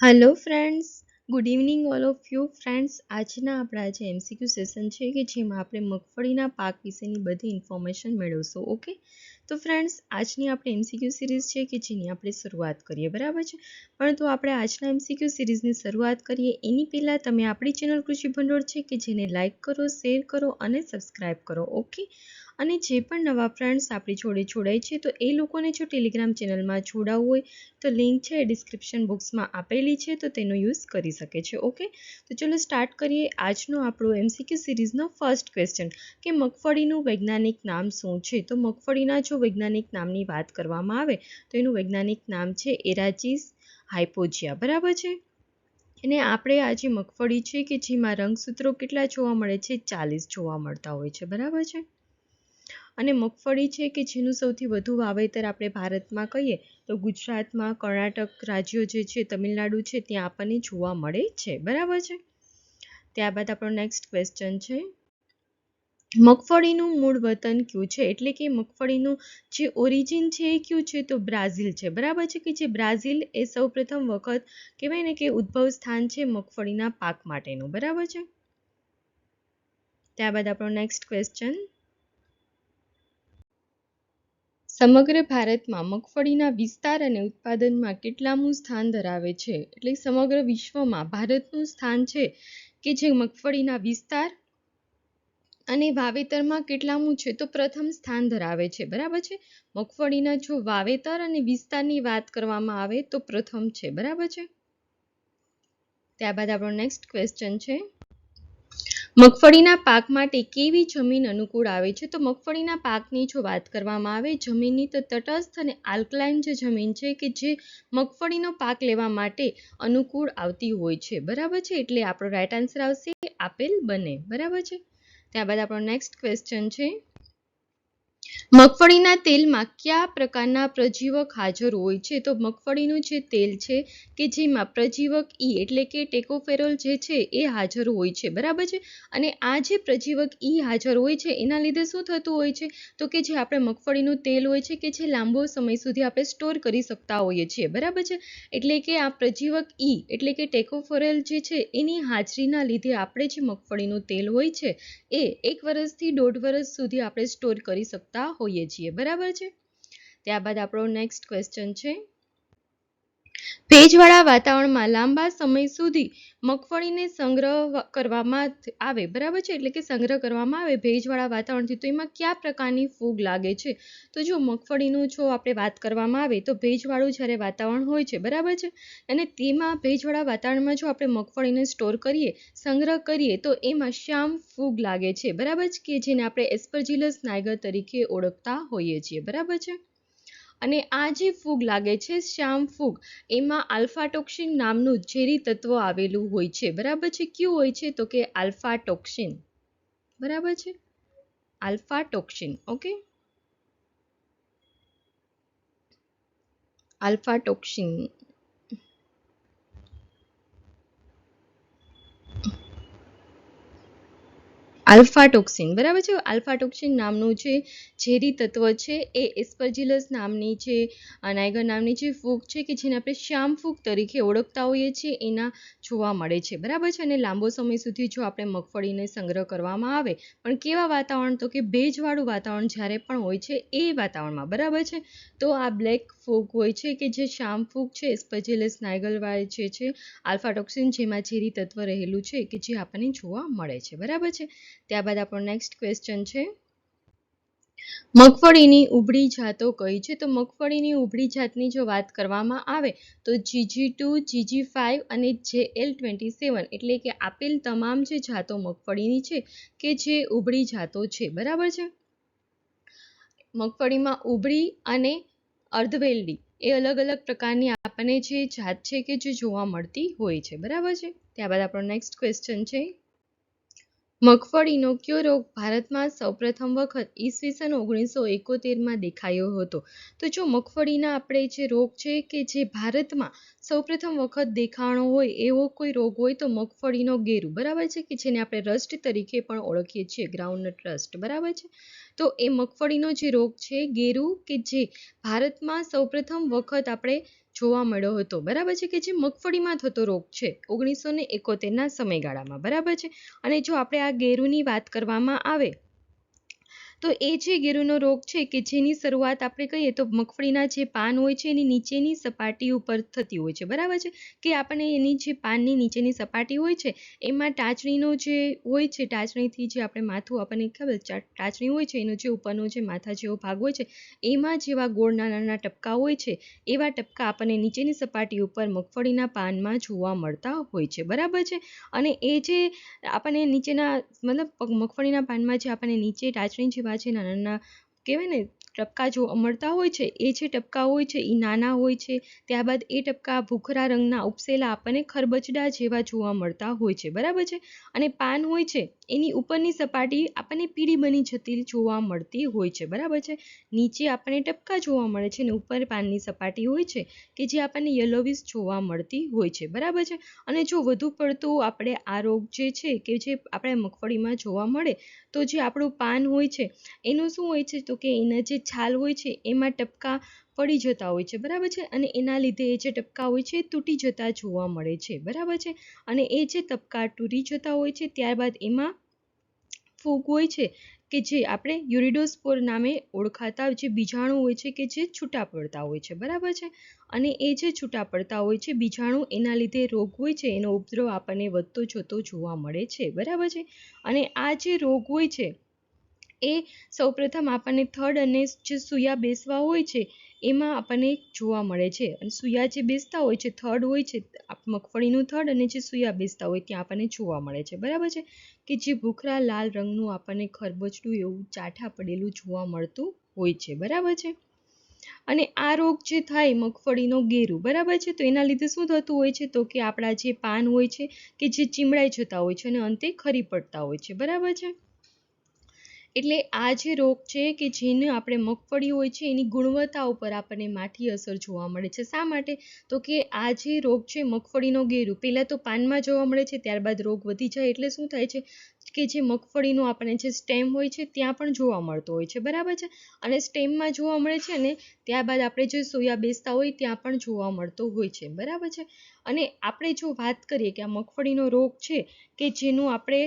Hello friends good evening all of you friends આજના આપણા જે એમસીક્યુ સેશન છે કે જેમાં આપણે મગફળીના પાક વિશેની બધી ઇન્ફોર્મેશન મેળવશું ઓકે તો ફ્રેન્ડ્સ આજની આપણે એમસીક્યુ સિરીઝ છે કે જેની આપણે શરૂઆત કરીએ, બરાબર છે? પરંતુ આપણે આજના એમસીક્યુ સિરીઝની શરૂઆત કરીએ, એની પહેલાં તમે આપણી ચેનલ કૃષિ ભંડોળ છે કે જેને લાઇક કરો શેર કરો અને સબસ્ક્રાઇબ કરો ઓકે અને જે પણ નવા ફ્રેન્ડ્સ આપણી જોડે જોડાય છે, તો એ લોકોને જો ટેલિગ્રામ ચેનલમાં જોડાવવું હોય, તો લિંક છે ડિસ્ક્રિપ્શન બોક્સમાં આપેલી છે, તો તેનો યુઝ કરી શકે છે ઓકે તો ચલો સ્ટાર્ટ કરીએ આજનો આપણો એમસીક્યુ સિરીઝનો ફર્સ્ટ ક્વેશ્ચન કે મગફળીનું વૈજ્ઞાનિક નામ શું છે? તો મગફળીના જો વૈજ્ઞાનિક નામની વાત કરવામાં આવે, તો એનું વૈજ્ઞાનિક નામ છે એરાચીસ હાઇપોજિયા બરાબર છે? અને આપણે આ જે મગફળી છે કે જેમાં રંગસૂત્રો કેટલા જોવા મળે છે? ચાલીસ જોવા મળતા હોય છે, બરાબર છે? અને મગફળી છે કે જેનું સૌથી વધુ વાવેતર આપણે ભારતમાં કહીએ, તો ગુજરાતમાં કર્ણાટક રાજ્યો જે છે, તમિલનાડુ છે, ત્યાં આપણને જોવા મળે છે. બરાબર છે? ત્યારબાદ આપણો નેક્સ્ટ ક્વેશ્ચન છે. મગફળીનું મૂળ વતન કયું છે? એટલે કે મગફળીનું જે ઓરિજિન છે એ કયું છે? તો બ્રાઝિલ છે. બરાબર છે કે જે બ્રાઝિલ એ સૌ પ્રથમ વખત કહેવાય ને કે ઉદ્ભવ સ્થાન છે મગફળીના પાક માટેનું. બરાબર છે? ત્યારબાદ આપણો નેક્સ્ટ ક્વેશ્ચન સમગ્ર ભારતમાં મગફળીના વિસ્તાર અને ઉત્પાદનમાં કેટલામું સ્થાન ધરાવે છે? એટલે સમગ્ર વિશ્વમાં ભારતનું સ્થાન છે કે જે મગફળીના વિસ્તાર અને વાવેતરમાં કેટલામું છે? તો પ્રથમ સ્થાન ધરાવે છે. બરાબર છે? મગફળીના જો વાવેતર અને વિસ્તારની વાત કરવામાં આવે તો પ્રથમ છે. બરાબર છે? ત્યારબાદ આપણો નેક્સ્ટ ક્વેશ્ચન છે. મગફળીના પાક માટે કેવી જમીન અનુકૂળ આવે છે? તો મગફળીના પાકની જો વાત કરવામાં આવે, જમીનની તો તટસ્થ અને આલ્કલાઇન જે જમીન છે કે જે મગફળીનો પાક લેવા માટે અનુકૂળ આવતી હોય છે. બરાબર છે? એટલે આપણો રાઈટ આન્સર આવશે, આપેલ બને. બરાબર છે? ત્યારબાદ આપણો નેક્સ્ટ ક્વેશ્ચન છે. મગફળીના તેલમાં કયા પ્રકારના પ્રજીવક હાજર હોય છે? તો મગફળીનું જે તેલ છે કે જેમાં પ્રજીવક ઈ એટલે કે ટેકોફેરોલ જે છે એ હાજર હોય છે, બરાબર છે? અને આ જે પ્રજીવક ઈ હાજર હોય છે, એના લીધે શું થતું હોય છે? તો કે જે આપણે મગફળીનું તેલ હોય છે કે જે લાંબો સમય સુધી આપણે સ્ટોર કરી શકતા હોઈએ છીએ, બરાબર છે? એટલે કે આ પ્રજીવક ઈ એટલે કે ટેકોફેરોલ જે છે એની હાજરીના લીધે આપણે જે મગફળીનું તેલ હોય છે, એ એક વર્ષથી દોઢ વર્ષ સુધી આપણે સ્ટોર કરી શકતા હોઈએ છીએ. બરાબર છે? ત્યારબાદ આપણો નેક્સ્ટ ક્વેશ્ચન છે. ભેજવાળા વાતાવરણમાં લાંબા સમય સુધી મગફળીને સંગ્રહ કરવામાં આવે, બરાબર છે? એટલે કે સંગ્રહ કરવામાં આવે ભેજવાળા વાતાવરણથી. તો એમાં કયા પ્રકારની ફૂગ લાગે છે? તો જો મગફળીનું જો આપણે વાત કરવામાં આવે તો ભેજવાળું જ્યારે વાતાવરણ હોય છે, બરાબર છે? અને તેમાં ભેજવાળા વાતાવરણમાં જો આપણે મગફળીને સ્ટોર કરીએ, સંગ્રહ કરીએ, તો એમાં શ્યામ ફૂગ લાગે છે, બરાબર છે કે જેને આપણે એસ્પરજીલસ નાયગર તરીકે ઓળખતા હોઈએ છીએ, બરાબર છે? અને આ જે ફૂગ લાગે છે, શ્યામ ફૂગ, એમાં આલ્ફાટોક્સિન નામનું ઝેરી તત્વ આવેલું હોય છે. બરાબર છે? કયું હોય છે? તો કે આલ્ફાટોક્સિન. બરાબર છે? આલ્ફાટોક્સિન. ઓકે? આલ્ફાટોક્સિન. આલ્ફાટોક્સિન. બરાબર છે? આલ્ફાટોક્સિન નામનું જે ઝેરી તત્વ છે, એ એસ્પરજીલસ નામની જે નાયગર નામની જે ફૂગ છે કે જેને આપણે શ્યામ ફૂગ તરીકે ઓળખતા હોઈએ છીએ, એના જોવા મળે છે. બરાબર છે? અને લાંબો સમય સુધી જો આપણે મગફળીને સંગ્રહ કરવામાં આવે, પણ કેવા વાતાવરણ તો કે ભેજવાળું વાતાવરણ જ્યારે પણ હોય છે, એ વાતાવરણમાં. બરાબર છે? તો આ બ્લેક ફૂગ હોય છે કે જે શામ ફૂગ છે સ્પજેલસ નાયગલવાય જે છે, આલ્ફાટોક્સિન જેમાં ઝેરી તત્વ રહેલું છે કે જે આપણને જોવા મળે છે. બરાબર છે? ત્યારબાદ આપણો નેક્સ્ટ ક્વેશ્ચન છે. મગફળીની ઉભળી જાતો કઈ છે? તો મગફળીની ઉભળી જાતની જો વાત કરવામાં આવે, તો જીજી ટુ જીજી ફાઇવ અને જે એલ ટ્વેન્ટી સેવન એટલે કે આપેલ તમામ જે જાતો મગફળીની છે કે જે ઉભળી જાતો છે. બરાબર છે? મગફળીમાં ઉભળી અને અર્ધવેલડી એ અલગ અલગ પ્રકારની આપણને જે જાત છે કે જે જોવા મળતી હોય છે. બરાબર છે? ત્યારબાદ આપણો નેક્સ્ટ ક્વેશ્ચન છે. મગફળીનો કયો રોગ ભારતમાં સૌપ્રથમ વખત ઈસવીસન ઓગણીસો એકોતેરમાં દેખાયો હતો? તો જો મગફળીના આપણે જે રોગ છે કે જે ભારતમાં સૌપ્રથમ વખત દેખાણો હોય, એવો કોઈ રોગ હોય તો મગફળીનો ગેરુ, બરાબર છે? કે જેને આપણે રસ્ટ તરીકે પણ ઓળખીએ છીએ ગ્રાઉન્ડનટ રસ્ટ બરાબર છે? તો એ મગફળીનો જે રોગ છે, ગેરુ કે જે ભારતમાં સૌપ્રથમ વખત આપણે જોવા મળ્યો હતો. બરાબર છે કે જે મગફળીમાં થતો રોગ છે, ઓગણીસો ને એકોતેરના સમયગાળામાં. બરાબર છે? અને જો આપણે આ ગેરુની વાત કરવામાં આવે તો એ જે ગેરુનો રોગ છે કે જેની શરૂઆત આપણે કહીએ તો મગફળીના જે પાન હોય છે એની નીચેની સપાટી ઉપર થતી હોય છે. બરાબર છે? કે આપણે એની જે પાનની નીચેની સપાટી હોય છે, એમાં ટાચણીનો જે હોય છે, ટાચણીથી જે આપણે માથું આપણને ખબર ટાચણી હોય છે, એનો જે ઉપરનો જે માથા જેવો ભાગ હોય છે, એમાં જેવા ગોળ નાના ટપકા હોય છે, એવા ટપકા આપણને નીચેની સપાટી ઉપર મગફળીના પાનમાં જોવા મળતા હોય છે. બરાબર છે? અને એ જે આપણને નીચેના, મતલબ મગફળીના પાનમાં જે આપણને નીચે ટાચણી જેવા નાના નાના કહેવાય ને ટપકા જોવા મળતા હોય છે એ જે ટપકા હોય છે એ નાના હોય છે ત્યારબાદ એ ટપકા ભૂખરા રંગના ઉપસેલા આપણને ખરબચડા જેવા જોવા મળતા હોય છે બરાબર છે અને પાન હોય છે એની ઉપરની સપાટી આપણને પીળી બની જતી જોવા મળતી હોય છે બરાબર છે નીચે આપણને ટપકા જોવા મળે છે અને ઉપર પાનની સપાટી હોય છે કે જે આપણને યલોવિશ જોવા મળતી હોય છે બરાબર છે અને જો વધુ પડતું આપણે આ રોગ જે છે કે જે આપણે મગફળીમાં જોવા મળે તો જે આપણું પાન હોય છે એનું શું હોય છે તો કે એના જે છાલ હોય છે, એમાં ટપકા પડી જતા હોય છે, બરાબર છે? અને એના લીધે એ જે ટપકા હોય છે તૂટી જતા જોવા મળે છે, બરાબર છે? અને એ જે ટપકા તૂટી જતા હોય છે, ત્યારબાદ એમાં ફૂગ હોય છે કે જે આપણે યુરિડોસ્પોર નામે ઓળખાતા જે બીજાણુ હોય છે કે જે છૂટા પડતા હોય છે, બરાબર છે? અને એ જે છૂટા પડતા હોય છે, બીજાણુ એના લીધે રોગ હોય છે, એનો ઉપદ્રવ આપણને વધતો જતો જોવા મળે છે, બરાબર છે? અને આ જે રોગ હોય છે એ સૌપ્રથમ આપણને થડ અને જે સૂયા બેસવા હોય છે, એમાં આપણને જોવા મળે છે. અને સૂયા જે બેસતા હોય છે, થડ હોય છે મગફળીનું થડ અને જે સૂયા બેસતા હોય, ત્યાં આપણને જોવા મળે છે. બરાબર છે? કે જે ભૂખરા લાલ રંગનું આપણને ખરબચડું એવું ચાઠા પડેલું જોવા મળતું હોય છે. બરાબર છે? અને આ રોગ જે થાય મગફળીનો ગેરુ, બરાબર છે? તો એના લીધે શું થતું હોય છે? તો કે આપણા જે પાન હોય છે, કે જે ચીમડાઈ જતા હોય છે અને અંતે ખરી પડતા હોય છે. બરાબર છે? એટલે આ જે રોગ છે કે જેને આપણે મગફળી હોય છે, એની ગુણવત્તા ઉપર આપણને માઠી અસર જોવા મળે છે. શા માટે? તો કે આ જે રોગ છે મગફળીનો ગેરુ, પહેલાં તો પાનમાં જોવા મળે છે, ત્યારબાદ રોગ વધી જાય એટલે શું થાય છે કે જે મગફળીનું આપણને જે સ્ટેમ હોય છે, ત્યાં પણ જોવા મળતો હોય છે. બરાબર છે? અને સ્ટેમમાં જોવા મળે છે ને, ત્યારબાદ આપણે જે સોયા બેસતા હોય ત્યાં પણ જોવા મળતો હોય છે. બરાબર છે? અને આપણે જો વાત કરીએ કે આ મગફળીનો રોગ છે કે જેનું આપણે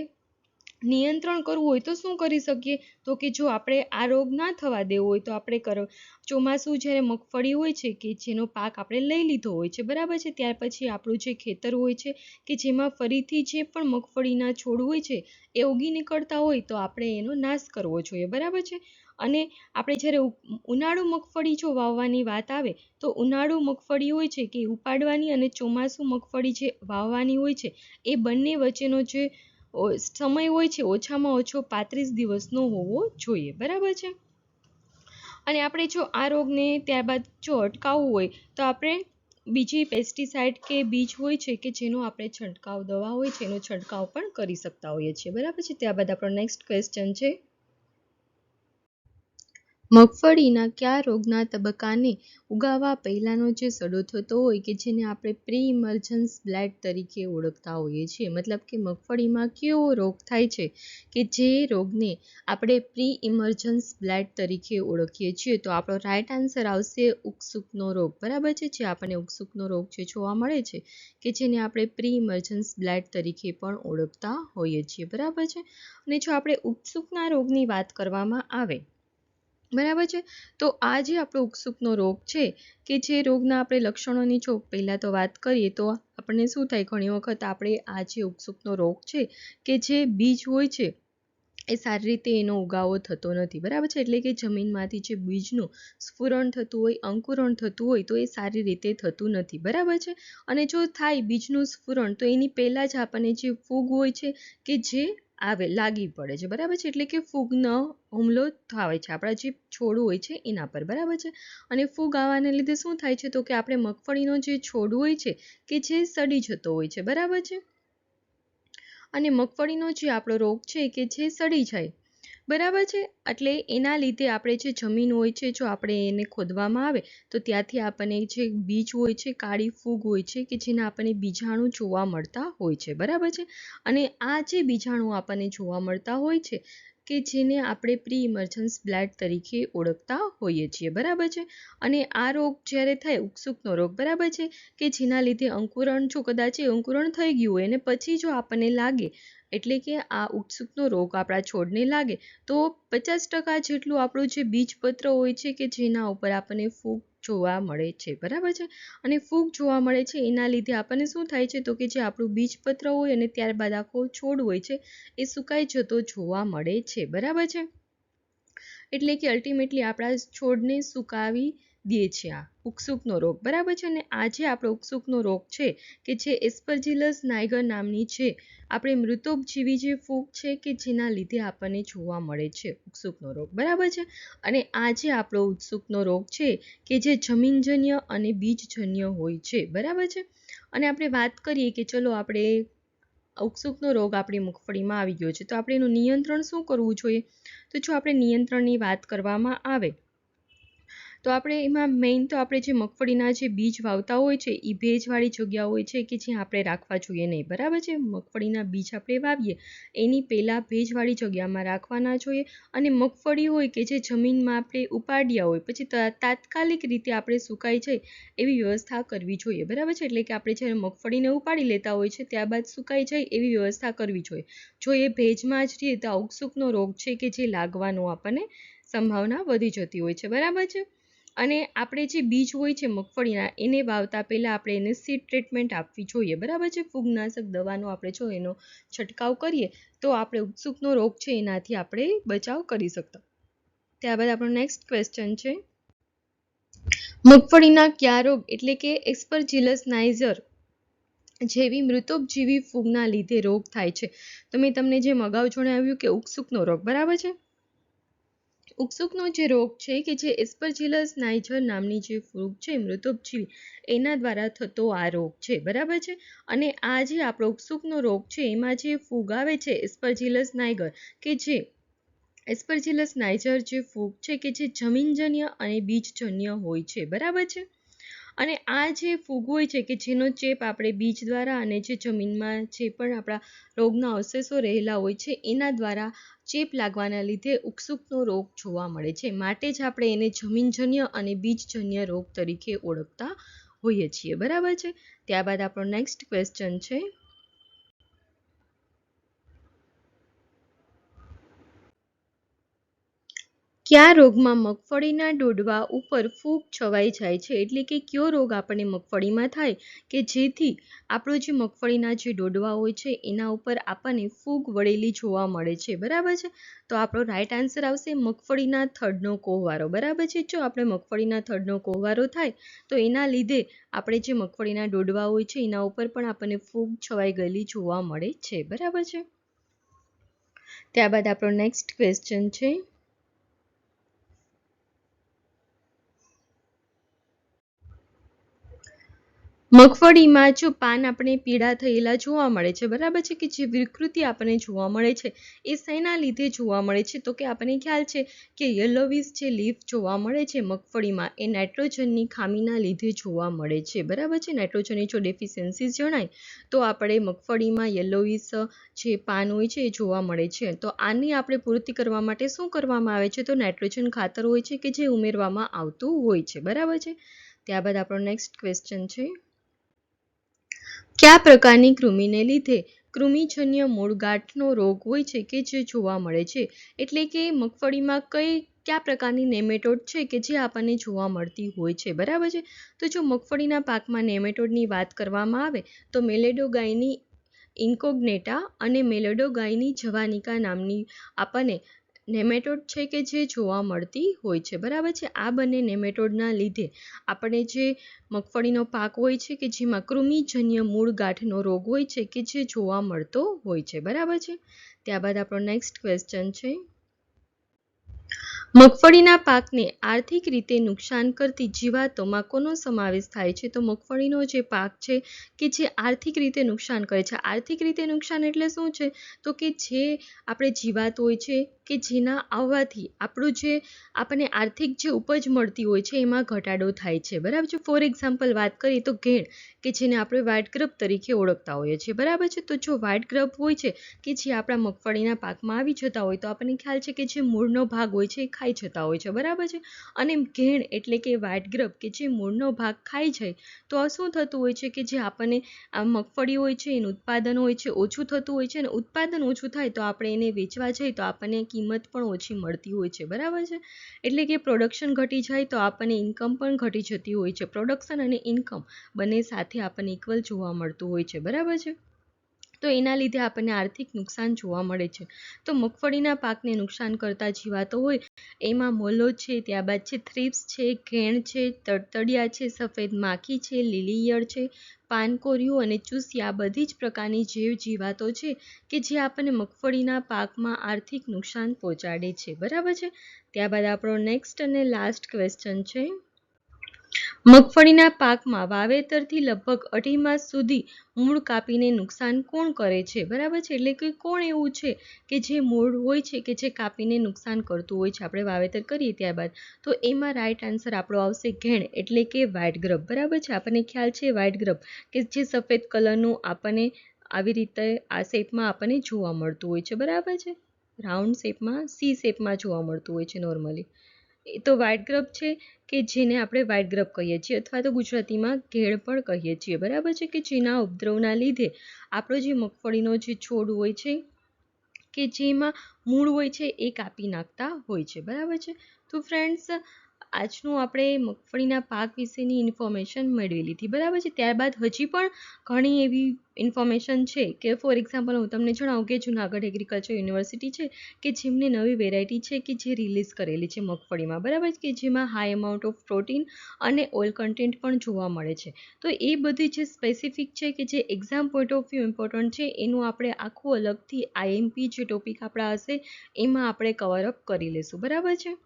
નિયંત્રણ કરવું હોય તો શું કરી શકીએ? તો કે જો આપણે આ રોગ ના થવા દેવો હોય તો આપણે ચોમાસું જ્યારે મગફળી હોય છે કે જેનો પાક આપણે લઈ લીધો હોય છે, બરાબર છે? ત્યાર પછી આપણું જે ખેતર હોય છે કે જેમાં ફરીથી જે પણ મગફળીના છોડ હોય છે, એ ઉગી નીકળતા હોય તો આપણે એનો નાશ કરવો જોઈએ, બરાબર છે? અને આપણે જ્યારે ઉનાળુ મગફળી જો વાવવાની વાત આવે, તો ઉનાળુ મગફળી હોય છે કે ઉપાડવાની અને ચોમાસું મગફળી જે વાવવાની હોય છે, એ બંને વચ્ચેનો જે સમય હોય છે ઓછામાં ઓછો પાંત્રીસ દિવસનો હોવો જોઈએ, બરાબર છે? અને આપણે જો આ રોગને ત્યારબાદ જો અટકાવવું હોય, તો આપણે બીજી પેસ્ટિસાઇડ કે બીજ હોય છે કે જેનો આપણે છંટકાવ, દવા હોય છે એનો છંટકાવ પણ કરી શકતા હોઈએ છીએ, બરાબર છે? ત્યારબાદ આપણો નેક્સ્ટ ક્વેશ્ચન છે. મગફળીના કયા રોગના તબક્કાને ઉગાવવા પહેલાંનો જે સડો થતો હોય કે જેને આપણે પ્રી ઇમર્જન્સ બ્લેડ તરીકે ઓળખતા હોઈએ છીએ? મતલબ કે મગફળીમાં કેવો રોગ થાય છે કે જે રોગને આપણે પ્રી ઇમર્જન્સ બ્લેડ તરીકે ઓળખીએ છીએ? તો આપણો રાઇટ આન્સર આવશે ઉકસુકનો રોગ. બરાબર છે? જે આપણને ઉકસુકનો રોગ જે જોવા મળે છે કે જેને આપણે પ્રી ઇમર્જન્સ બ્લેડ તરીકે પણ ઓળખતા હોઈએ છીએ. બરાબર છે? અને જો આપણે ઉકસુકના રોગની વાત કરવામાં આવે બરાબર છે? તો આ જે આપણો ઉકસુકનો રોગ છે, કે જે રોગના આપણે લક્ષણોની જો પહેલાં તો વાત કરીએ તો આપણને શું થાય? ઘણી વખત આપણે આ જે ઉકસુકનો રોગ છે, કે જે બીજ હોય છે, એ સારી રીતે એનો ઉગાવો થતો નથી. બરાબર છે? એટલે કે જમીનમાંથી જે બીજનું સ્ફુરણ થતું હોય, અંકુરણ થતું હોય, તો એ સારી રીતે થતું નથી. બરાબર છે? અને જો થાય બીજનું સ્ફુરણ, તો એની પહેલાં જ આપણને જે ફૂગ હોય છે, કે જે આવે, લાગી પડે છે. બરાબર છે? એટલે કે ફૂગનો હુમલો થાય છે. આપણા જે છોડ હોય છે, એના પર. બરાબર છે? અને ફૂગ આવવાને લીધે શું થાય છે? તો કે આપણે મગફળીનો જે છોડ હોય છે, કે જે સડી જતો હોય છે. બરાબર છે? અને મગફળીનો જે આપણો રોગ છે, કે જે સડી જાય બરાબર છે? એટલે એના લીધે આપણે જે જમીન હોય છે, જો આપણે એને ખોદવામાં આવે, તો ત્યાંથી આપણને જે બીજ હોય છે, કાળી ફૂગ હોય છે, કે જેના આપણને બીજાણુ જોવા મળતા હોય છે, બરાબર છે? અને આ જે બીજાણુ આપણને જોવા મળતા હોય છે, કે જેને આપણે પ્રી ઇમર્જન્સ બ્લેડ તરીકે ઓળખતા હોઈએ છીએ, બરાબર છે? અને આ રોગ જ્યારે થાય, ઉકસુકનો રોગ, બરાબર છે? કે જેના લીધે અંકુરણ, જો કદાચ અંકુરણ થઈ ગયું હોય, અને પછી જો આપણને લાગે એટલે કે આ ઉત્સુકનો રોગ આપણા છોડને લાગે, તો પચાસ ટકા જેટલું આપણું જે બીજપત્ર હોય છે કે જેના ઉપર આપણને ફૂગ જોવા મળે છે, બરાબર છે? અને ફૂગ જોવા મળે છે, એના લીધે આપણને શું થાય છે? તો કે જે આપણું બીજપત્ર હોય અને ત્યારબાદ આખો છોડ હોય છે, એ સુકાઈ જતો જોવા મળે છે, બરાબર છે? એટલે કે અલ્ટિમેટલી આપણા છોડને સુકાવી દે છે આ ઉકસુકનો રોગ. બરાબર છે અને આ જે આપણો ઉકસુકનો રોગ છે, કે જે એસ્પર્જિલસ નાઇગર નામની છે, આપણે મૃતોપજીવી જે ફૂગ છે, કે જેના લીધે આપણને જોવા મળે છે ઉકસુકનો રોગ. બરાબર છે? અને આ જે આપણો ઉત્સુકનો રોગ છે, કે જે જમીનજન્ય અને બીજજન્ય હોય છે. બરાબર છે? અને આપણે વાત કરીએ કે ચલો આપણે ઉકસુકનો રોગ આપણી મગફળીમાં આવી ગયો છે, તો આપણે એનું નિયંત્રણ શું કરવું જોઈએ? તો જો આપણે નિયંત્રણની વાત કરવામાં આવે તો આપણે એમાં મેઇન તો આપણે જે મગફળીના જે બીજ વાવતા હોય છે એ ભેજવાળી જગ્યા હોય છે કે જ્યાં આપણે રાખવા જોઈએ નહીં. બરાબર છે? મગફળીના બીજ આપણે વાવીએ, એની પહેલાં ભેજવાળી જગ્યામાં રાખવાના જોઈએ અને મગફળી હોય કે જે જમીનમાં આપણે ઉપાડ્યા હોય, પછી તાત્કાલિક રીતે આપણે સુકાઈ જાય એવી વ્યવસ્થા કરવી જોઈએ. બરાબર છે? એટલે કે આપણે જ્યારે મગફળીને ઉપાડી લેતા હોય છે, ત્યારબાદ સુકાઈ જાય એવી વ્યવસ્થા કરવી જોઈએ. જો એ ભેજમાં જ રહીએ તો અવસુકનો રોગ છે કે જે લાગવાનો આપણને સંભાવના વધી જતી હોય છે. બરાબર છે? અને આપણે જે બીજ હોય છે મગફળીના, એને વાવતા પહેલાં આપણે એને સીડ ટ્રીટમેન્ટ આપવી જોઈએ. બરાબર છે? ફૂગનાશક દવાનો આપણે જો એનો છંટકાવ કરીએ, તો આપણે ઉત્સુકનો રોગ છે એનાથી આપણે બચાવ કરી શકતા. ત્યારબાદ આપણો નેક્સ્ટ ક્વેશ્ચન છે. મગફળીના કયા રોગ? એટલે કે એક્સપરજિલસ નાઇઝર જેવી મૃતોપજીવી ફૂગના લીધે રોગ થાય છે. તો મેં તમને જે અગાઉ જણાવ્યું કે ઉકસુકનો રોગ. બરાબર છે? ઉકસુકનો જે રોગ છે કે જે એસ્પરજિલસ નાઇજર નામની જે ફૂગ છે મૃતોપજીવી, એના દ્વારા થતો આ રોગ છે. બરાબર છે? અને આ જે આપણો ઉકસુકનો રોગ છે, એમાં જે ફૂગ આવે છે, એસ્પરજિલસ નાઇગર, કે જે એસ્પરજિલસ નાઇજર જે ફૂગ છે, કે જે જમીનજન્ય અને બીજજન્ય હોય છે. બરાબર છે? અને આ જે ફૂગ હોય છે કે જેનો ચેપ આપણે બીજ દ્વારા અને જે જમીનમાં જે પણ આપણા રોગના અવશેષો રહેલા હોય છે, એના દ્વારા ચેપ લાગવાના લીધે ઉકસુકનો રોગ જોવા મળે છે. માટે જ આપણે એને જમીનજન્ય અને બીજજન્ય રોગ તરીકે ઓળખતા હોઈએ છીએ. બરાબર છે? ત્યારબાદ આપણો નેક્સ્ટ ક્વેશ્ચન છે. કયા રોગમાં મગફળીના ડોડવા ઉપર ફૂગ છવાઈ જાય છે? એટલે કે કયો રોગ આપણને મગફળીમાં થાય? કે જેથી આપણો જે મગફળીના જે ડોડવા હોય છે, એના ઉપર આપણને ફૂગ વળેલી જોવા મળે છે. બરાબર છે? તો આપણો રાઈટ આન્સર આવશે મગફળીના થડનો કોહવારો બરાબર છે? જો આપણે મગફળીના થડનો કોહવારો થાય, તો એના લીધે આપણે જે મગફળીના ડોડવા હોય છે, એના ઉપર પણ આપણને ફૂગ છવાઈ ગયેલી જોવા મળે છે. બરાબર છે? ત્યારબાદ આપણો નેક્સ્ટ ક્વેશ્ચન છે. મગફળીમાં જો પાન આપણે પીળા થયેલા જોવા મળે છે, બરાબર છે કે જે વિકૃતિ આપણને જોવા મળે છે, એ શેના લીધે જોવા મળે છે? તો કે આપણને ખ્યાલ છે કે યલોવિસ જે લીફ જોવા મળે છે મગફળીમાં, એ નાઇટ્રોજનની ખામીના લીધે જોવા મળે છે, બરાબર છે? નાઇટ્રોજનની જો ડેફિશિયન્સીસ જણાય, તો આપણે મગફળીમાં યલોવિસ જે પાન હોય છે એ જોવા મળે છે. તો આની આપણે પૂર્તિ કરવા માટે શું કરવામાં આવે છે? તો નાઇટ્રોજન ખાતર હોય છે કે જે ઉમેરવામાં આવતું હોય છે, બરાબર છે? ત્યારબાદ આપણો નેક્સ્ટ ક્વેશ્ચન છે. કયા પ્રકારની કૃમિને લીધે કૃમિજન્ય મૂળગાંઠનો રોગ હોય છે કે જે જોવા મળે છે? એટલે કે મગફળીમાં કઈ, કયા પ્રકારની નેમેટોડ છે કે જે આપણને જોવા મળતી હોય છે? બરાબર છે? તો જો મગફળીના પાકમાં નેમેટોડની વાત કરવામાં આવે, તો મેલેડો ગાયની ઇન્કોગ્નેટા અને મેલેડો ગાયની જવાનિકા નામની આપણને નેમેટોડ છે કે જે જોવા મળતી હોય છે. બરાબર છે? આ બંને નેમેટોડના લીધે આપણે જે મગફળીનો પાક હોય છે કે જેમાં કૃમિજન્ય મૂળ ગાંઠનો રોગ હોય છે કે જે જોવા મળતો હોય છે. બરાબર છે? ત્યારબાદ આપણો નેક્સ્ટ ક્વેશ્ચન છે. મગફળીના પાકને આર્થિક રીતે નુકસાન કરતી જીવાતોમાં કોનો સમાવેશ થાય છે? તો મગફળીનો જે પાક છે કે જે આર્થિક રીતે નુકસાન કરે છે. આર્થિક રીતે નુકસાન એટલે શું છે? તો કે જે આપણે જીવાત હોય છે કે જેના આવવાથી આપણું જે, આપણને આર્થિક જે ઉપજ મળતી હોય છે, એમાં ઘટાડો થાય છે. બરાબર છે? ફોર એક્ઝામ્પલ વાત કરીએ તો ઘેણ, કે જેને આપણે વ્હાઇટ ગ્રબ તરીકે ઓળખતા હોઈએ છીએ. બરાબર છે? તો જો વ્હાઇટ ગ્રબ હોય છે, કે જે આપણા મગફળીના પાકમાં આવી જતા હોય, તો આપણને ખ્યાલ છે કે જે મૂળનો ભાગ હોય છે, એ ખાઈ જતા હોય છે. બરાબર છે? અને ઘેણ એટલે કે વ્હાઇટ ગ્રબ કે જે મૂળનો ભાગ ખાઈ જાય, તો આ શું થતું હોય છે કે જે આપણને આ મગફળી હોય છે, એનું ઉત્પાદન હોય છે, ઓછું થતું હોય છે અને ઉત્પાદન ઓછું થાય, તો આપણે એને વેચવા જઈએ, તો આપણને કિંમત પણ ઓછી મળતી હોય છે, બરાબર છે? એટલે કે પ્રોડક્શન ઘટી જાય તો આપણને ઇન્કમ પણ ઘટી જતી હોય છે. પ્રોડક્શન અને ઇન્કમ બંને સાથે આપણને ઇક્વલ જોવા મળતું હોય છે, બરાબર છે? તો એના લીધે આપણને આર્થિક નુકસાન જોવા મળે છે. તો મગફળીના પાકને નુકસાન કરતા જીવાતો હોય, એમાં મોલો છે, ત્યારબાદ છે, થ્રીપ્સ છે, ઘેણ છે, તડતડિયા છે, સફેદ માખી છે, લીલી ઈયળ છે પાનકોરિયું અને ચૂસિયા બધી જ પ્રકારની જીવ જીવાતો છે કે જે આપણને મગફળીના પાકમાં આર્થિક નુકસાન પહોંચાડે છે. બરાબર છે? ત્યારબાદ આપણો નેક્સ્ટ અને લાસ્ટ ક્વેશ્ચન છે. મગફળીના પાકમાં વાવેતરથી લગભગ અઢી માસ સુધી મૂળ કાપીને નુકસાન કોણ કરે છે? બરાબર છે? એટલે કે કોણ એવું છે કે જે મૂળ હોય છે કે જે કાપીને નુકસાન કરતું હોય છે? આપણે વાવેતર કરીએ ત્યારબાદ. તો એમાં રાઈટ આન્સર આપણો આવશે ઘેણ, એટલે કે વ્હાઇટ ગ્રબ બરાબર છે? આપણને ખ્યાલ છે વ્હાઇટ ગ્રબ કે જે સફેદ કલરનું આપણને આવી રીતે આ શેપમાં આપણને જોવા મળતું હોય છે. બરાબર છે? રાઉન્ડ શેપમાં સી શેપમાં જોવા મળતું હોય છે નોર્મલી એ તો વાઇટ ગ્રબ છે કે જેને આપણે વાઇટ ગ્રબ કહીએ છીએ અથવા તો ગુજરાતીમાં ઘેડ પણ કહીએ છીએ. બરાબર છે કે જેના ઉપદ્રવના લીધે આપણો જે મગફળીનો જે છોડ હોય છે કે જેમાં મૂળ હોય છે એ કાપી નાખતા હોય છે. બરાબર છે? તો ફ્રેન્ડ્સ આજનું આપણે મગફળીના પાક વિશેની ઇન્ફોર્મેશન મેળવી લીધી. બરાબર છે? ત્યારબાદ હજી પણ ઘણી એવી ઇન્ફોર્મેશન છે કે ફોર એક્ઝામ્પલ હું તમને જણાવું કે જુનાગઢ એગ્રીકલ્ચર યુનિવર્સિટી છે કે જેમને નવી વેરાયટી છે કે જે રિલીઝ કરેલી છે મગફળીમાં. બરાબર કે જેમાં હાઈ અમાઉન્ટ ઓફ પ્રોટીન અને ઓઇલ કન્ટેન્ટ પણ જોવા મળે છે. તો એ બધી જે સ્પેસિફિક છે કે જે exam point of view important છે, એનું આપણે આખું અલગથી આઈએમપી જે ટોપિક આપણા હશે, એમાં આપણે કવરઅપ કરી લઈશું બરાબર છે?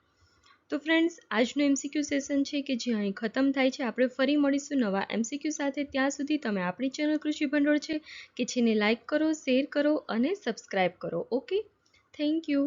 તો ફ્રેન્ડ્સ આજનું એમસીક્યુ સેશન છે કે જે અહીં ખતમ થાય છે, આપણે ફરી મળીશું નવા એમસીક્યુ સાથે. ત્યાં સુધી તમે આપણી ચેનલ કૃષિ ભંડોળ છે કે જેને લાઇક કરો શેર કરો અને સબસ્ક્રાઈબ કરો ઓકે થેન્ક યુ